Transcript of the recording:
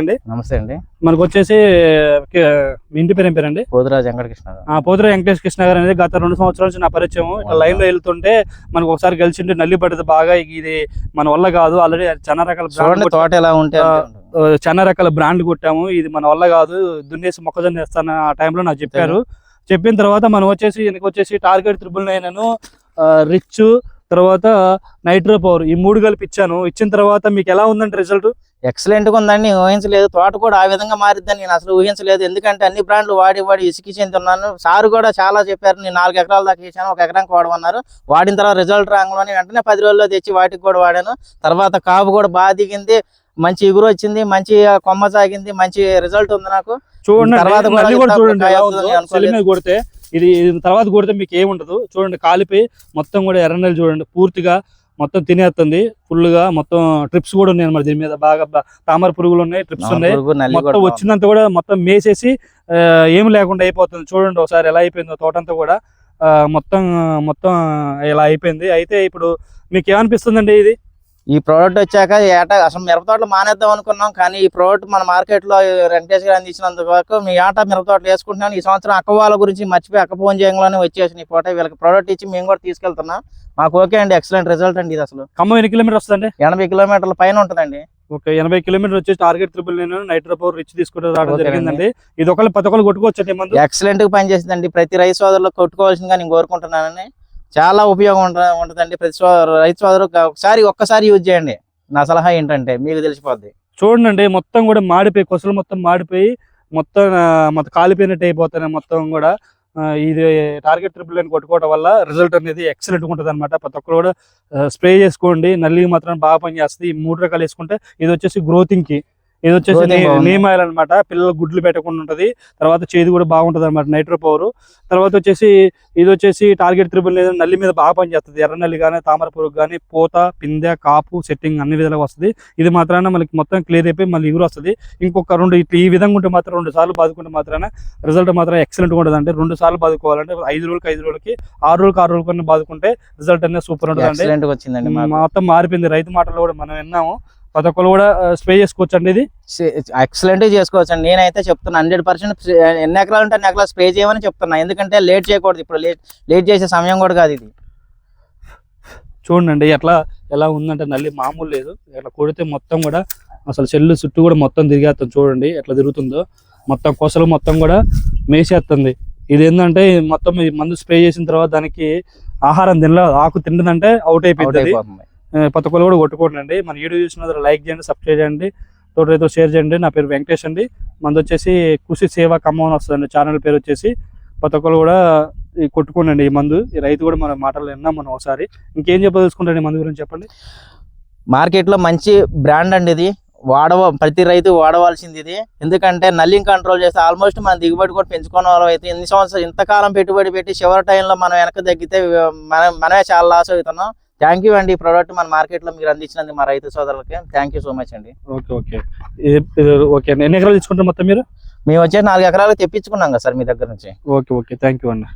అండి. నమస్తే అండి. మనకు వచ్చేసి మీ ఇంటి పేరు ఏం పేరండి? పోతురాజు వెంకటకృష్ణ. ఆ పోతురా వెంకటేష్ కృష్ణ గారు అనేది గత రెండు సంవత్సరాల నుంచి నా పరిచయం ఇట్లా లైన్లో వెళ్తుంటే మనకు ఒకసారి గెలిచింటే నల్లి పడ్డది బాగా ఇది మన వల్ల కాదు. ఆల్రెడీ చాలా రకాల తోట ఎలా ఉంటే చాలా రకాల బ్రాండ్ కొట్టాము. ఇది మన వల్ల కాదు. దున్నేసి మొక్కజొన్న వేస్తాను ఆ టైంలో నాకు చెప్పారు. చెప్పిన తర్వాత మనం వచ్చేసి వెనక వచ్చేసి టార్గెట్ త్రిబుల్ నైన్ రిచ్ తర్వాత నైట్రో పవర్ ఈ మూడు కలిపి ఇచ్చాను. ఇచ్చిన తర్వాత మీకు ఎలా ఉందంటే రిజల్ట్ ఎక్సలెంట్గా ఉందండి ఊహించలేదు. తోట కూడా ఆ విధంగా మారిద్దని నేను అసలు ఊహించలేదు. ఎందుకంటే అన్ని బ్రాండ్లు వాడి వాడి ఇసుకి చెందుతున్నాను సార్ కూడా చాలా చెప్పారు నేను నాలుగు ఎకరాల దాకా వేసాను ఒక ఎకరానికి వాడమన్నారు. వాడిన తర్వాత రిజల్ట్ రాగానే వెంటనే పది రోజుల్లో తెచ్చి వాటికి కూడా వాడాను. తర్వాత కాపు కూడా బాగా దిగింది మంచి ఎగురు వచ్చింది మంచి కొమ్మ సాగింది మంచి రిజల్ట్ ఉంది నాకు. చూడండి తర్వాత కూడా చూడండి కొడితే ఇది తర్వాత కొడితే మీకు ఏముండదు. చూడండి కాలిపోయి మొత్తం కూడా ఎర్రనెల్లి చూడండి పూర్తిగా మొత్తం తినేస్తుంది. ఫుల్గా మొత్తం ట్రిప్స్ కూడా ఉన్నాయి అన్నమాట దీని మీద. బాగా తామర పురుగులు ఉన్నాయి ట్రిప్స్ ఉన్నాయి. మొత్తం వచ్చినంత కూడా మొత్తం మేసేసి ఆ, ఏం లేకుండా అయిపోతుంది. చూడండి ఒకసారి ఎలా అయిపోయిందో తోటంతా కూడా. మొత్తం మొత్తం ఇలా అయిపోయింది. అయితే ఇప్పుడు మీకు ఏమనిపిస్తుందండి ఇది? ఈ ప్రోడక్ట్ వచ్చాక ఏటా అసలు మిరప తోటలు మానేద్దాం అనుకున్నాం కానీ ఈ ప్రోడక్ట్ మన మార్కెట్లో వెంకటేష్ గారు అందించినందుకు వరకు మీ ఆట మిరప తోటలు వేసుకుంటున్నాను ఈ సంవత్సరం అక్క వాళ్ళ గురించి మర్చిపోయి అక్క ఫోన్ చేయంలోనే వచ్చేసి ఈ ఫోటో. వీళ్ళకి ప్రోడక్ట్ ఇచ్చి మేము కూడా తీసుకెళ్తున్నాం. మాకు ఓకే అండి ఎక్సలెంట్ రిజల్ట్ అండి ఇది అసలు. ఖమ్మం ఎన్ని కిలోమీటర్ వస్తుందండి? ఎనభై కిలోమీటర్ల పైన ఉంటుందండి. ఒక ఎనభై కిలోమీటర్ వచ్చేసి టార్గెట్ ట్రిపుల్ నేను నైట్రో పవర్ రిచ్ తీసుకుంటూ రావడం ఓకే జరిగిందండి. ఇది ఒకళ్ళు ప్రతి ఒక్కరు కొట్టుకోవచ్చండి మందు? ఎక్సలెంట్గా పనిచేసిందండి. ప్రతి రైతు సోదరులు కొట్టుకోవాల్సిందిగా నేను కోరుకుంటున్నానని చాలా ఉపయోగం ఉంట- ఉంటుందండి. ప్రతి రైతు సోదరు ఒకసారి ఒక్కసారి యూజ్ చేయండి. నా సలహా ఏంటంటే మీకు తెలిసిపోద్ది. చూడండి మొత్తం కూడా మాడిపోయి కొసలు మొత్తం మాడిపోయి మొత్తం మొత్తం కాలిపోయినట్టు అయిపోతున్నాయి మొత్తం కూడా. ఇది టార్గెట్ ట్రిపుల్ అని కొట్టుకోవడం వల్ల రిజల్ట్ అనేది ఎక్సలెంట్ ఉంటుంది అనమాట ప్రతి ఒక్కరు కూడా స్ప్రే చేసుకోండి. నల్లి మాత్రం బాగా పనిచేస్తుంది. ఈ మూడు రకాలు వేసుకుంటే ఇది వచ్చేసి గ్రోతింగ్కి. ఇది వచ్చేసి. నీమ్ ఆయిల్ అనమాట పిల్లలు గుడ్లు పెట్టకుండా ఉంటది. తర్వాత చేదు కూడా బాగుంటది అనమాట నైట్రో పవర్. తర్వాత వచ్చేసి ఇది వచ్చేసి టార్గెట్ త్రిబుల్ లేదు నల్లి మీద బాగా పనిచేస్తుంది. ఎర్ర నల్లి కానీ తామర పురుగు కానీ పూత పిందె కాపు సెట్టింగ్ అన్ని విధాలుగా వస్తుంది. ఇది మాత్రాన మనకి మొత్తం క్లియర్ అయిపోయి మళ్ళీ ఎగురు వస్తుంది. ఇంకొక రెండు ఇట్లా ఈ విధంగా ఉంటే మాత్రం రెండు సార్లు బాదుకుంటే మాత్రాన రిజల్ట్ మాత్రం ఎక్సలెంట్ ఉంటుంది అంటే రెండు సార్లు బాదుకోవాలంటే ఐదు రోజులకి ఐదు రోజులకి ఆరు రోజులకి ఆరు రోజులకి బాదుకుంటే రిజల్ట్ అనేది సూపర్ ఉంటుంది. మొత్తం మారిపోయింది. రైతు మాటలు కూడా మనం విన్నాము. ప్రతి ఒక్కరు కూడా స్ప్రే చేసుకోవచ్చు అండి ఇది? ఎక్సలెంట్ చేసుకోవచ్చు అండి నేనైతే చెప్తున్నా హండ్రెడ్ పర్సెంట్ ఎన్ని ఎకరాలు ఉంటే అన్ని ఎకరాలు స్ప్రే చేయమని చెప్తున్నా. ఎందుకంటే లేట్ చేయకూడదు ఇప్పుడు లేట్ లేట్ చేసే సమయం కూడా కాదు ఇది. చూడండి ఎట్లా ఎలా ఉందంటే నల్లి మామూలు లేదు. ఇట్లా కొడితే మొత్తం కూడా అసలు చెల్లు చుట్టూ కూడా మొత్తం తిరిగేస్తుంది చూడండి ఎట్లా తిరుగుతుందో. మొత్తం కొసలు మొత్తం కూడా మేసేస్తుంది. ఇది ఏంటంటే మొత్తం మందు స్ప్రే చేసిన తర్వాత దానికి ఆహారం తినలేదు ఆకు తింటుందంటే అవుట్ అవుట్ అయిపోతుంది. అయిపోతుంది కూడా కొట్టుకోండి మన వీడియో చూసిన లైక్ చేయండి సబ్స్క్రైబ్ చేయండి. తోట షేర్ చేయండి. నా పేరు వెంకటేష్ అండి. మనది వచ్చేసి కృషి సేవ ఖమ్మం అని వస్తుందండి. ఛానల్ పేరు వచ్చేసి ప్రతి కూడా కొట్టుకోండి ఈ మందు. ఈ రైతు కూడా మన మాటలు విన్నాం మనం ఒకసారి. ఇంకేం చెప్పదలుచుకుంటాండి మందు గురించి చెప్పండి? మార్కెట్లో మంచి బ్రాండ్ అండి ఇది. వాడవ ప్రతి రైతు వాడవలసింది ఇది. ఎందుకంటే నల్లిని కంట్రోల్ చేస్తే ఆల్మోస్ట్ మన దిగుబడి కూడా పెంచుకోవడం వల్ల అయితే ఎన్ని సంవత్సరాలు ఇంతకాలం పెట్టుబడి పెట్టి చివరి టైంలో మనం వెనక తగ్గితే మనం మనమే చాలా లాస్ అవుతున్నాం. థ్యాంక్ యూ అండి. ఈ ప్రోడక్ట్ మన మార్కెట్లో మీరు అందించినందుకు మా రైతు సోదరులకి. థ్యాంక్ యూ సో మచ్ అండి. ఓకే ఓకే ఓకే ఎన్ని ఎకరాలు తీసుకుంటారు మొత్తం మీరు? మేము వచ్చే నాలుగు ఎకరాలు తెప్పించుకున్నాం కదా సార్ మీ దగ్గర నుంచి. ఓకే ఓకే థ్యాంక్ యూ అండి